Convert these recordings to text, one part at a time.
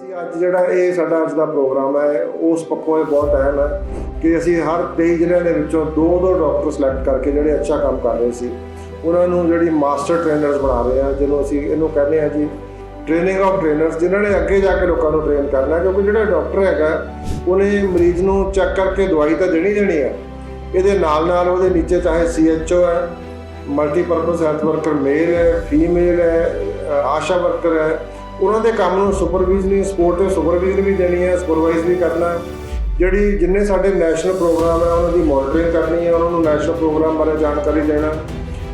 ਅਸੀਂ ਅੱਜ ਜਿਹੜਾ ਇਹ ਸਾਡਾ ਅੱਜ ਦਾ ਪ੍ਰੋਗਰਾਮ ਹੈ, ਉਸ ਪੱਖੋਂ ਇਹ ਬਹੁਤ ਅਹਿਮ ਹੈ ਕਿ ਅਸੀਂ ਹਰ 23 ਜ਼ਿਲ੍ਹਿਆਂ ਦੇ ਵਿੱਚੋਂ ਦੋ ਦੋ ਡਾਕਟਰ ਸਿਲੈਕਟ ਕਰਕੇ ਜਿਹੜੇ ਅੱਛਾ ਕੰਮ ਕਰ ਰਹੇ ਸੀ, ਉਹਨਾਂ ਨੂੰ ਜਿਹੜੀ ਮਾਸਟਰ ਟ੍ਰੇਨਰਸ ਬਣਾ ਰਹੇ ਆ ਜਿਹਨੂੰ ਅਸੀਂ ਇਹਨੂੰ ਕਹਿੰਦੇ ਆ ਜੀ ਟ੍ਰੇਨਿੰਗ ਆਫ ਟ੍ਰੇਨਰਸ ਜਿਨ੍ਹਾਂ ਨੇ ਅੱਗੇ ਜਾ ਕੇ ਲੋਕਾਂ ਨੂੰ ਟ੍ਰੇਨ ਕਰਨਾ ਕਿਉਂਕਿ ਜਿਹੜਾ ਡਾਕਟਰ ਹੈਗਾ, ਉਹਨੇ ਮਰੀਜ਼ ਨੂੰ ਚੈੱਕ ਕਰਕੇ ਦਵਾਈ ਤਾਂ ਦੇਣੀ ਦੇਣੀ ਹੈ। ਇਹਦੇ ਨਾਲ ਨਾਲ ਉਹਦੇ ਨੀਚੇ ਚਾਹੇ ਸੀਐਚਓ ਹੈ ਮਲਟੀਪਰਪਸ ਹੈਲਥ ਵਰਕਰ ਮੇਲ ਹੈ ਫੀਮੇਲ ਹੈ ਆਸ਼ਾ ਵਰਕਰ ਹੈ ਉਹਨਾਂ ਦੇ ਕੰਮ ਨੂੰ ਸੁਪਰਵਿਜ਼ਨੀ ਸਪੋਰਟ 'ਤੇ ਸੁਪਰਵਿਜ਼ਨ ਵੀ ਦੇਣੀ ਹੈ ਸੁਪਰਵਾਈਜ਼ ਵੀ ਕਰਨਾ ਜਿਹੜੀ ਜਿੰਨੇ ਸਾਡੇ ਨੈਸ਼ਨਲ ਪ੍ਰੋਗਰਾਮ ਹੈ, ਉਹਨਾਂ ਦੀ ਮੋਨੀਟਰਿੰਗ ਕਰਨੀ ਹੈ, ਉਹਨਾਂ ਨੂੰ ਨੈਸ਼ਨਲ ਪ੍ਰੋਗਰਾਮ ਬਾਰੇ ਜਾਣਕਾਰੀ ਦੇਣਾ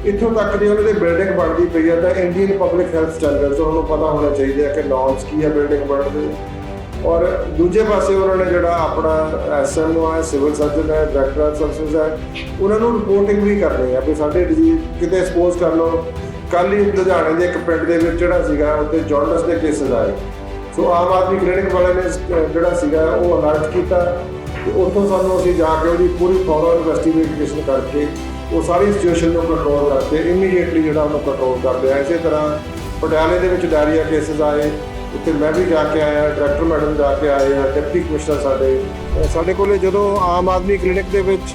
ਇੱਥੋਂ ਤੱਕ ਜੇ ਉਹਨਾਂ ਦੇ ਬਿਲਡਿੰਗ ਬਣਦੀ ਪਈ ਹੈ, ਤਾਂ ਇੰਡੀਅਨ ਪਬਲਿਕ ਹੈਲਥ ਸਟੈਂਡਰਡਸ ਉਹਨਾਂ ਨੂੰ ਪਤਾ ਹੋਣਾ ਚਾਹੀਦਾ ਹੈ ਕਿ ਨੌਰਮਸ ਕੀ ਹੈ ਬਿਲਡਿੰਗ ਬਣਦੇ ਔਰ ਦੂਜੇ ਪਾਸੇ ਉਹਨਾਂ ਨੇ ਜਿਹੜਾ ਆਪਣਾ ਐਸਐਮਓ ਹੈ ਸਿਵਲ ਸਰਜਨ ਹੈ ਡਾਇਰੈਕਟਰ ਆਫ ਹੈ, ਉਹਨਾਂ ਨੂੰ ਰਿਪੋਰਟਿੰਗ ਵੀ ਕਰਨੀ ਹੈ ਵੀ ਸਾਡੇ ਡਿਜ਼ੀਜ਼ ਕਿਤੇ ਐਕਸਪੋਜ਼ ਕਰ ਲਓ। ਕੱਲ ਹੀ ਲੁਧਿਆਣੇ ਦੇ ਇੱਕ ਪਿੰਡ ਦੇ ਵਿੱਚ ਜਿਹੜਾ ਸੀਗਾ, ਉੱਥੇ ਜੌਂਡਸ ਦੇ ਕੇਸਸ ਆਏ। ਸੋ ਆਮ ਆਦਮੀ ਕਲੀਨਿਕ ਵਾਲਿਆਂ ਨੇ ਜਿਹੜਾ ਸੀਗਾ, ਉਹ ਅਲਰਟ ਕੀਤਾ। ਤੇ ਉੱਥੋਂ ਸਾਨੂੰ ਅਸੀਂ ਜਾ ਕੇ ਉਹਦੀ ਪੂਰੀ ਥੋਰੋ ਇਨਵੈਸਟੀਗੇਸ਼ਨ ਕਰਕੇ ਉਹ ਸਾਰੀ ਸਿਚੁਏਸ਼ਨ ਨੂੰ ਕੰਟਰੋਲ ਕਰਕੇ ਇਮੀਡੀਏਟਲੀ ਜਿਹੜਾ ਉਹਨੂੰ ਕੰਟਰੋਲ ਕਰ ਲਿਆ ਇਸੇ ਤਰ੍ਹਾਂ ਪਟਿਆਲੇ ਦੇ ਵਿੱਚ ਡਾਇਰੀਆ ਕੇਸਸ ਆਏ। ਉੱਥੇ ਮੈਂ ਵੀ ਜਾ ਕੇ ਆਇਆ ਡਾਇਰੈਕਟਰ ਮੈਡਮ ਜਾ ਕੇ ਆਏ ਆ ਡਿਪਟੀ ਕਮਿਸ਼ਨਰ ਸਾਡੇ। ਸਾਡੇ ਕੋਲੇ ਜਦੋਂ ਆਮ ਆਦਮੀ ਕਲੀਨਿਕ ਦੇ ਵਿੱਚ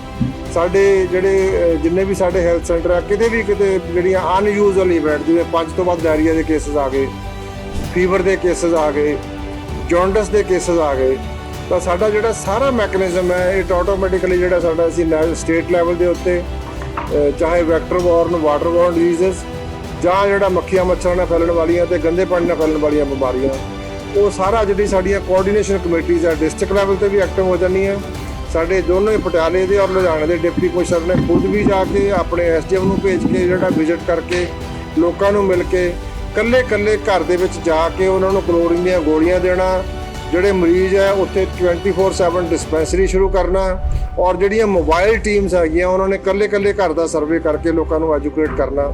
ਸਾਡੇ ਜਿਹੜੇ ਜਿੰਨੇ ਵੀ ਸਾਡੇ ਹੈਲਥ ਸੈਂਟਰ ਆ, ਕਿਤੇ ਵੀ ਕਿਤੇ ਜਿਹੜੀਆਂ ਅਨਯੂਜ਼ੂਅਲ ਇਵੈਂਟ ਜਿਵੇਂ ਪੰਜ ਤੋਂ ਵੱਧ ਡਾਇਰੀਆ ਦੇ ਕੇਸਸ ਆ ਗਏ ਫੀਵਰ ਦੇ ਕੇਸਸ ਆ ਗਏ ਜੌਂਡਸ ਦੇ ਕੇਸਸ ਆ ਗਏ, ਤਾਂ ਸਾਡਾ ਜਿਹੜਾ ਸਾਰਾ ਮੈਕੈਨਿਜ਼ਮ ਹੈ, ਇਹ ਆਟੋਮੈਟਿਕਲੀ ਜਿਹੜਾ ਸਾਡਾ ਅਸੀਂ ਸਟੇਟ ਲੈਵਲ ਦੇ ਉੱਤੇ ਚਾਹੇ vector borne water borne disease ਜਾਂ ਜਿਹੜਾ ਮੱਖੀਆਂ ਮੱਛਰਾਂ ਨਾਲ ਫੈਲਣ ਵਾਲੀਆਂ ਤੇ ਗੰਦੇ ਪਾਣੀ ਨਾਲ ਫੈਲਣ ਵਾਲੀਆਂ ਬਿਮਾਰੀਆਂ, ਉਹ ਸਾਰਾ ਜਿਹੜੀ ਸਾਡੀਆਂ ਕੋਆਰਡੀਨੇਸ਼ਨ ਕਮੇਟੀਆਂ ਆ ਡਿਸਟ੍ਰਿਕਟ ਲੈਵਲ ਤੇ ਵੀ ਐਕਟਿਵ ਹੋ ਜਾਂਦੀਆਂ ਸਾਡੇ ਦੋਨੋਂ ਹੀ ਪਟਿਆਲੇ ਦੇ ਔਰ ਲੁਧਿਆਣੇ ਦੇ ਡਿਪਟੀ ਕਮਿਸ਼ਨਰ ਨੇ ਖੁਦ ਵੀ ਜਾ ਕੇ ਆਪਣੇ ਐਸਡੀਐਮ ਨੂੰ ਭੇਜ ਕੇ ਜਿਹੜਾ ਵਿਜ਼ਿਟ ਕਰਕੇ ਲੋਕਾਂ ਨੂੰ ਮਿਲ ਕੇ ਕੱਲੇ ਕੱਲੇ ਘਰ ਦੇ ਵਿੱਚ ਜਾ ਕੇ ਉਹਨਾਂ ਨੂੰ ਕਲੋਰੀਨ ਦੀਆਂ ਗੋਲੀਆਂ ਦੇਣਾ, ਜਿਹੜੇ ਮਰੀਜ਼ ਹੈ ਉੱਥੇ 24/7 ਡਿਸਪੈਂਸਰੀ ਸ਼ੁਰੂ ਕਰਨਾ ਔਰ ਜਿਹੜੀਆਂ ਮੋਬਾਈਲ ਟੀਮਸ ਹੈਗੀਆਂ, ਉਹਨਾਂ ਨੇ ਕੱਲੇ ਕੱਲੇ ਘਰ ਦਾ ਸਰਵੇ ਕਰਕੇ ਲੋਕਾਂ ਨੂੰ ਐਜੂਕੇਟ ਕਰਨਾ।